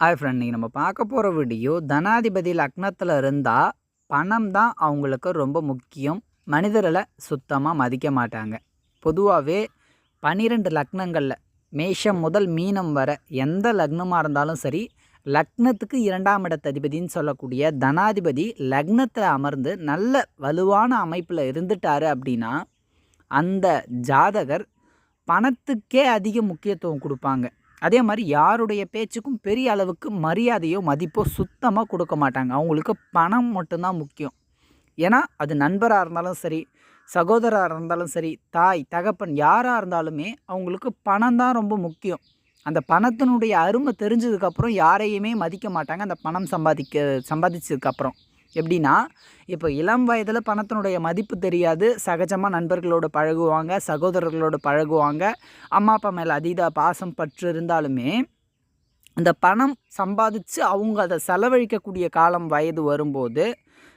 Hi friend இன்றைக்கி நம்ம பார்க்க போகிற வீடியோ தனாதிபதி லக்னத்தில் இருந்தால் பணம் தான் அவங்களுக்கு ரொம்ப முக்கியம். மனிதர்களை சுத்தமாக மதிக்க மாட்டாங்க. பொதுவாகவே பன்னிரெண்டு லக்னங்களில் மேஷம் முதல் மீனம் வர எந்த லக்னமாக இருந்தாலும் சரி லக்னத்துக்கு இரண்டாம் இடத்ததிபதின்னு சொல்லக்கூடிய தனாதிபதி லக்னத்தில் அமர்ந்து நல்ல வலுவான அமைப்பில் இருந்துட்டாரு அப்படின்னா அந்த ஜாதகர் பணத்துக்கே அதிக முக்கியத்துவம் கொடுப்பாங்க. அதே மாதிரி யாருடைய பேச்சுக்கும் பெரிய அளவுக்கு மரியாதையோ மதிப்போ சுத்தமாக கொடுக்க மாட்டாங்க. அவங்களுக்கு பணம் மட்டும்தான் முக்கியம். ஏன்னா அது நண்பராக இருந்தாலும் சரி சகோதரராக இருந்தாலும் சரி தாய் தகப்பன் யாராக இருந்தாலுமே அவங்களுக்கு பணம் தான் ரொம்ப முக்கியம். அந்த பணத்தினுடைய அருமை தெரிஞ்சதுக்கப்புறம் யாரையுமே மதிக்க மாட்டாங்க. அந்த பணம் சம்பாதிக்க சம்பாதிச்சதுக்கப்புறம் எப்படின்னா இப்போ இளம் வயதில் பணத்தினுடைய மதிப்பு தெரியாது. சகஜமாக நண்பர்களோடு பழகுவாங்க சகோதரர்களோடு பழகுவாங்க. அம்மா அப்பா மேலே அதீத பாசம் பற்று இருந்தாலுமே இந்த பணம் சம்பாதிச்சு அவங்க அதை செலவழிக்கக்கூடிய காலம் வயது வரும்போது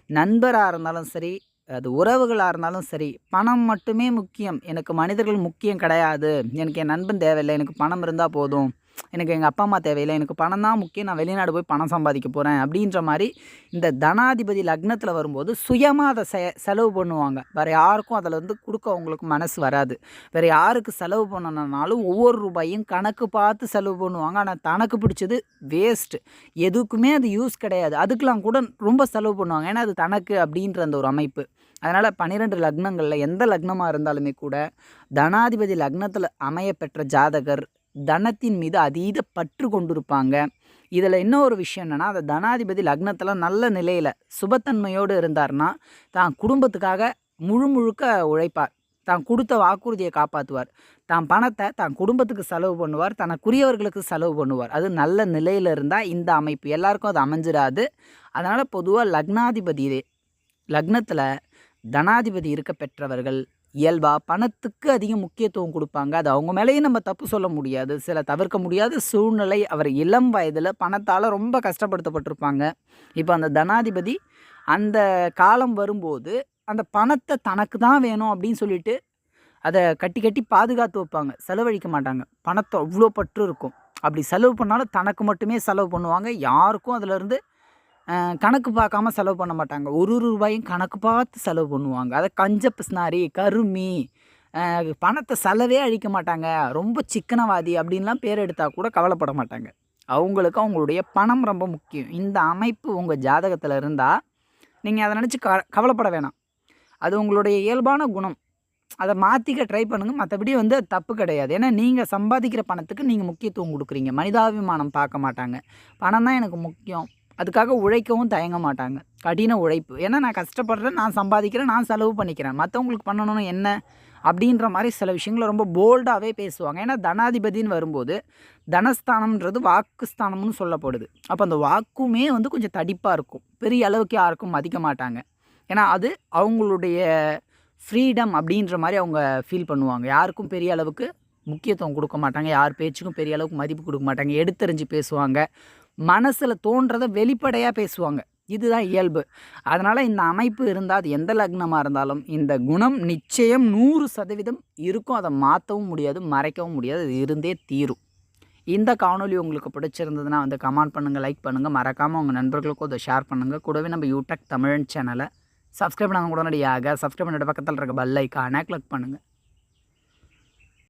நண்பராக இருந்தாலும் சரி அது உறவுகளாக இருந்தாலும் சரி பணம் மட்டுமே முக்கியம். எனக்கு மனிதர்கள் முக்கியம் கிடையாது. எனக்கு என் நண்பன் தேவையில்லை. எனக்கு பணம் இருந்தால் போதும். எனக்கு எங்கள் அப்பா அம்மா தேவையில்லை எனக்கு பணம் தான் முக்கியம் நான் வெளிநாடு போய் பணம் சம்பாதிக்க போகிறேன் அப்படின்ற மாதிரி இந்த தனாதிபதி லக்னத்தில் வரும்போது சுயமாக அதை செ செலவு பண்ணுவாங்க. வேறு யாருக்கும் அதில் வந்து கொடுக்க அவங்களுக்கு மனசு வராது. வேறு யாருக்கு செலவு பண்ணணுன்னாலும் ஒவ்வொரு ரூபாயும் கணக்கு பார்த்து செலவு பண்ணுவாங்க. ஆனால் தனக்கு பிடிச்சது வேஸ்ட்டு எதுக்குமே அது யூஸ் கிடையாது. அதுக்கெலாம் கூட ரொம்ப செலவு பண்ணுவாங்க. ஏன்னா அது தனக்கு அப்படின்ற அந்த ஒரு அமைப்பு. அதனால் பன்னிரெண்டு லக்னங்களில் எந்த லக்னமாக இருந்தாலுமே கூட தனாதிபதி லக்னத்தில் அமைய பெற்ற ஜாதகர் தனத்தின் மீது அதீத பற்று கொண்டிருப்பாங்க. இதில் இன்னொரு விஷயம் என்னென்னா அந்த தனாதிபதி லக்னத்தில் நல்ல நிலையில் சுபத்தன்மையோடு இருந்தார்னா தான் குடும்பத்துக்காக முழு முழுக்க உழைப்பார். தான் கொடுத்த வாக்குறுதியை காப்பாற்றுவார் தான் பணத்தை தான் குடும்பத்துக்கு செலவு பண்ணுவார். தனக்குரியவர்களுக்கு செலவு பண்ணுவார். அது நல்ல நிலையில் இருந்தால் இந்த அமைப்பு. எல்லாருக்கும் அது அமைஞ்சிடாது அதனால் பொதுவாக லக்னாதிபதி லக்னத்தில் தனாதிபதி இருக்க பெற்றவர்கள் இயல்பாக பணத்துக்கு அதிக முக்கியத்துவம் கொடுப்பாங்க. அது அவங்க மேலேயும் நம்ம தப்பு சொல்ல முடியாது. சில தவிர்க்க முடியாத சூழ்நிலை அவர் இளம் வயதில் பணத்தால் ரொம்ப கஷ்டப்படுத்தப்பட்டிருப்பாங்க. இப்போ அந்த தனாதிபதி அந்த காலம் வரும்போது அந்த பணத்தை தனக்கு தான் வேணும் அப்படின்னு சொல்லிட்டு அதை கட்டி கட்டி பாதுகாத்து வைப்பாங்க. செலவழிக்க மாட்டாங்க. பணத்தை அவ்வளோ பற்று இருக்கும். அப்படி செலவு பண்ணாலும் தனக்கு மட்டுமே செலவு பண்ணுவாங்க. யாருக்கும் அதிலிருந்து கணக்கு பார்க்காம செலவு பண்ண மாட்டாங்க. ஒரு ஒரு ரூபாயும் கணக்கு பார்த்து செலவு பண்ணுவாங்க. அதை கஞ்ச பிஸ்னாரி கருமி பணத்தை செலவே அழிக்க மாட்டாங்க. ரொம்ப சிக்கனவாதி அப்படின்லாம் பேர் எடுத்தால் கூட கவலைப்பட மாட்டாங்க. அவங்களுக்கு அவங்களுடைய பணம் ரொம்ப முக்கியம். இந்த அமைப்பு உங்கள் ஜாதகத்தில் இருந்தால் நீங்கள் அதை நினச்சி க கவலைப்பட வேணாம். அது உங்களுடைய இயல்பான குணம். அதை மாற்றிக்க ட்ரை பண்ணுங்கள் மற்றபடி வந்து தப்பு கிடையாது. ஏன்னா நீங்கள் சம்பாதிக்கிற பணத்துக்கு நீங்கள் முக்கியத்துவம் கொடுக்குறீங்க. மனிதாபிமானம் பார்க்க மாட்டாங்க. பணம் தான் எனக்கு முக்கியம். அதுக்காக உழைக்கவும் தயங்க மாட்டாங்க. கடின உழைப்பு. ஏன்னா நான் கஷ்டப்படுறேன் நான் சம்பாதிக்கிறேன் நான் செலவு பண்ணிக்கிறேன். மற்றவங்களுக்கு பண்ணணும்னு என்ன? அப்படின்ற மாதிரி சில விஷயங்களை ரொம்ப போல்டாகவே பேசுவாங்க. ஏன்னா தனாதிபதினு வரும்போது தனஸ்தானம்ன்றது வாக்குஸ்தானம்னு சொல்லப்படுது. அப்போ அந்த வாக்குமே வந்து கொஞ்சம் தடிப்பாக இருக்கும். பெரிய அளவுக்கு யாருக்கும் மதிக்க மாட்டாங்க. ஏன்னா அது அவங்களுடைய ஃப்ரீடம் அப்படின்ற மாதிரி அவங்க ஃபீல் பண்ணுவாங்க. யாருக்கும் பெரிய அளவுக்கு முக்கியத்துவம் கொடுக்க மாட்டாங்க. யார் பேச்சுக்கும் பெரிய அளவுக்கு மதிப்பு கொடுக்க மாட்டாங்க. எடுத்தறிஞ்சு பேசுவாங்க. மனசில் தோன்றதை வெளிப்படையாக பேசுவாங்க. இதுதான் இயல்பு. அதனால் இந்த அமைப்பு இருந்தால் அது எந்த லக்னமாக இருந்தாலும் இந்த குணம் நிச்சயம் நூறு சதவீதம் இருக்கும். அதை மாற்றவும் முடியாது மறைக்கவும் முடியாது. அது இருந்தே தீரும். இந்த காணொலி உங்களுக்கு பிடிச்சிருந்ததுன்னா வந்து கமெண்ட் பண்ணுங்கள் லைக் பண்ணுங்கள் மறக்காமல் உங்கள் நண்பர்களுக்கும் அதை ஷேர் பண்ணுங்கள் கூடவே நம்ம யூடெக் தமிழன் சேனலை சப்ஸ்கிரைப் பண்ணாங்க உடனடியாக சப்ஸ்கிரைப் பண்ணிட்டு பக்கத்தில் இருக்க பெல் ஐக்கானை கிளிக் பண்ணுங்கள்